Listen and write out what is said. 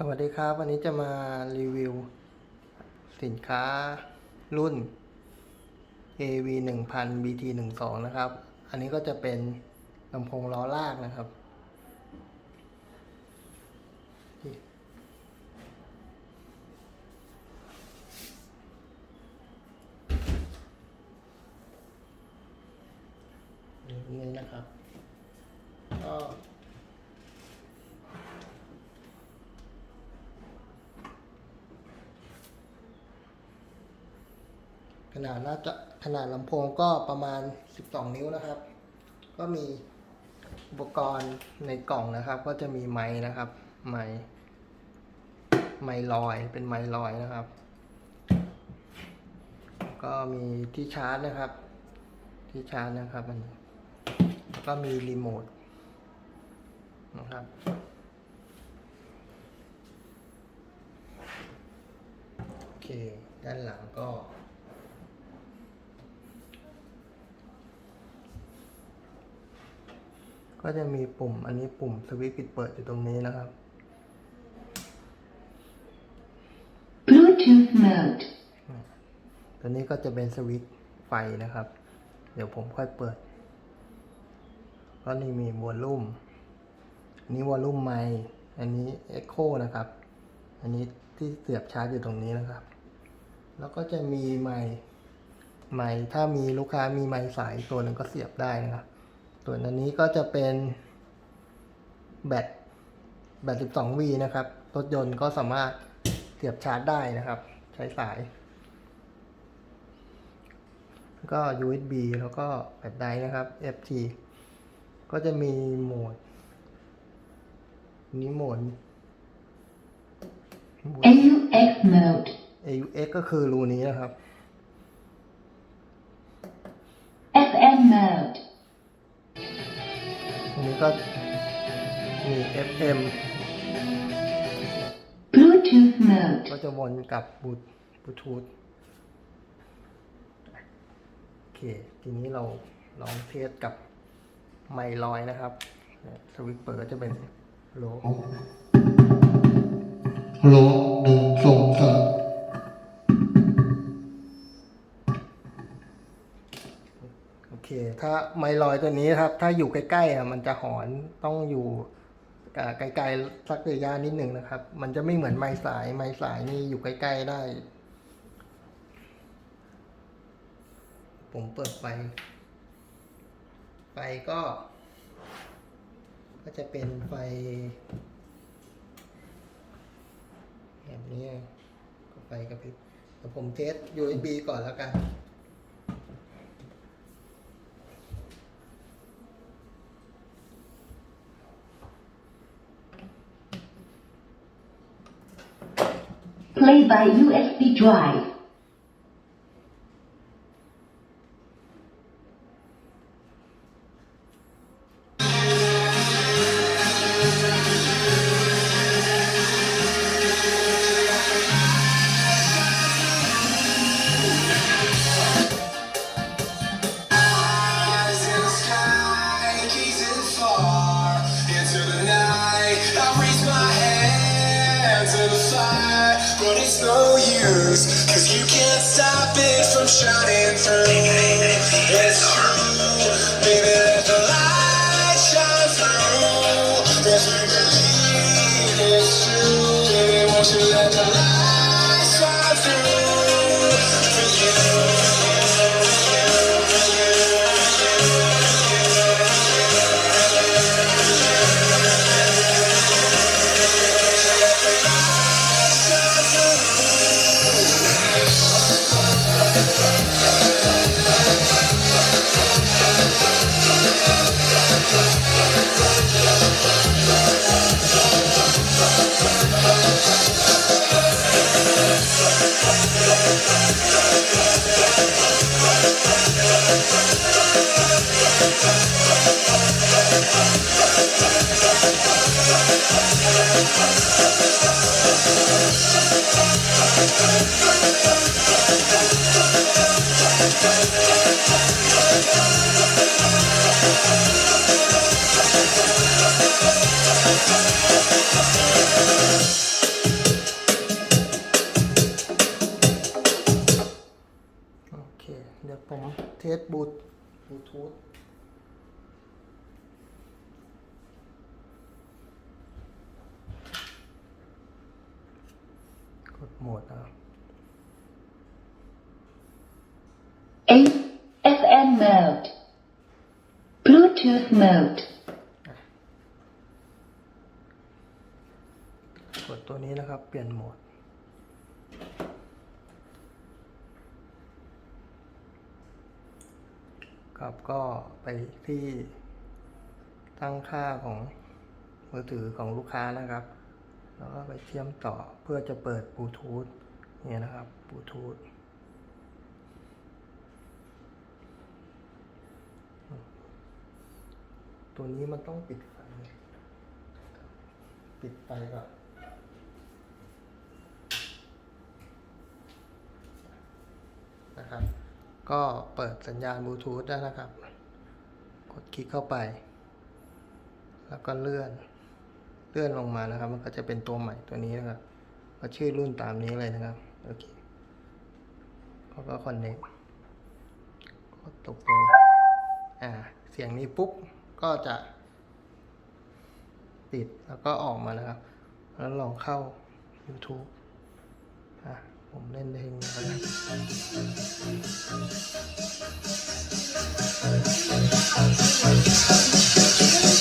สวัสดีครับ วันนี้จะมารีวิว สินค้ารุ่น AV 1000 BT 12นะครับ อันนี้ก็จะเป็นลำโพงล้อลากนะครับ นี่นะครับ ก็ ข นาดน่าจะขนาดลำโพงก็ประมาณ 12 นิ้วนะครับ ก็มีอุปกรณ์ในกล่องนะครับ ก็จะมีไม้นะครับ ไม้ไม้ลอยเป็นไม้ลอยนะครับ ก็มีที่ชาร์จนะครับ ที่ชาร์จนะครับมันแล้วก็มีรีโมทนะครับโอเค ด้านหลังก็ ก็จะมีปุ่มอันนี้ปุ่มสวิตช์ปิดเปิดอยู่ตรงนี้นะครับ Bluetooth mode. ตัวนี้ก็จะเป็นสวิตช์ไฟนะครับ เดี๋ยวผมค่อยเปิด ก็นี่มีวอลลุ่มอันนี้วอลลุ่มไมค์อันนี้เอ็กโคนะครับ อันนี้ที่เสียบชาร์จอยู่ตรงนี้นะครับ แล้วก็จะมีไมค์ไมค์ถ้ามีลูกค้ามีไมค์สายตัวหนึ่งก็เสียบได้นะครับ ส่วนอันนี้ก็จะเป็นแบตแบต 12V นะครับ รถยนต์ก็สามารถเสียบชาร์จได้นะครับ ใช้สาย ก็ USB แล้วก็แบตไดร์นะครับ FT ก็จะมีโหมด นี้โหมดโหมด AUX mode. AUX ก็คือรูนี้นะครับ FM mode. อันนี้ก็มี FM Bluetooth mode. ก็จะวนกับบลูบลูทูธโอเค ทีนี้เราลองเทสกับไมค์ลอยนะครับ สวิตช์เปิดก็จะเป็นโลโล ตัวนี้ครับ ถ้าอยู่ใกล้ๆอะมันจะหอนต้องอยู่ไกลๆสักระยะนิดหนึ่งนะครับ มันจะไม่เหมือนไมค์สายไมค์สายนี่อยู่ใกล้ๆได้ ผมเปิดไฟไฟก็ ก็จะเป็นไฟ แบบนี้ไฟกระพริบเดี๋ยวผมเทส USB ก่อนแล้วกัน by USB drive. No use, cause you can't stop it from shining through. It's เดี๋ยวผมเทสบูทูธ กดโหมดนะครับ 8. FM mode. Bluetooth mode. กดตัวนี้นะครับ เปลี่ยนโหมดครับก็ไปที่ตั้งค่าของมือถือของลูกค้านะครับ แล้วก็ไปเชื่อมต่อเพื่อจะเปิดบลูทูธเนี่ยนะครับบลูทูธตัวนี้มันต้องปิดไฟปิดไฟก่อนนะครับ ก็เปิดสัญญาณบลูทูธได้นะครับ กดคลิกเข้าไป แล้วก็เลื่อน เลื่อนลงมานะครับ มันก็จะเป็นตัวใหม่ตัวนี้นะครับก็ชื่อรุ่นตามนี้เลยนะครับโอเคเขาก็คอนเนคกดตกลงอ่าเสียงนี้ปุ๊บก็จะปิดแล้วก็ออกมานะครับ แล้วลองเข้า YouTube อะผมเล่นเพลงนี้ก็ได้